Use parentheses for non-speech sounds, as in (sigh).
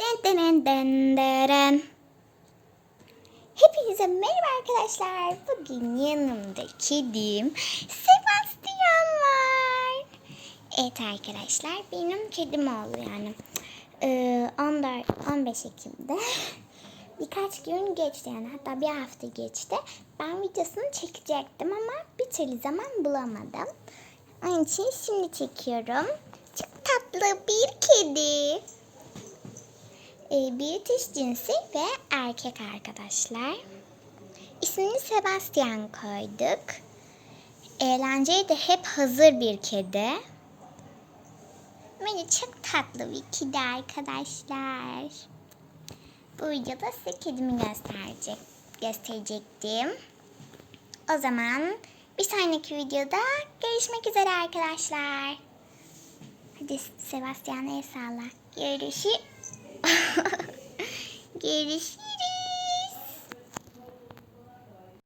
Den den den deren. Hepinize merhaba arkadaşlar. Bugün yanımda kedim Sebastian var. Evet arkadaşlar benim kedim oldu yani. Ee, 14, 15 Ekim'de (laughs) birkaç gün geçti yani hatta bir hafta geçti. Ben videosunu çekecektim ama bir türlü zaman bulamadım. Onun için şimdi çekiyorum. Çok tatlı bir kedi. British cinsi ve erkek arkadaşlar. İsmini Sebastian koyduk. Eğlenceye de hep hazır bir kedi. Böyle çok tatlı bir kedi arkadaşlar. Bu videoda size kedimi gösterecek, gösterecektim. O zaman bir sonraki videoda görüşmek üzere arkadaşlar. Hadi Sebastian el salla. Görüşürüz. (laughs) Görüşürüz.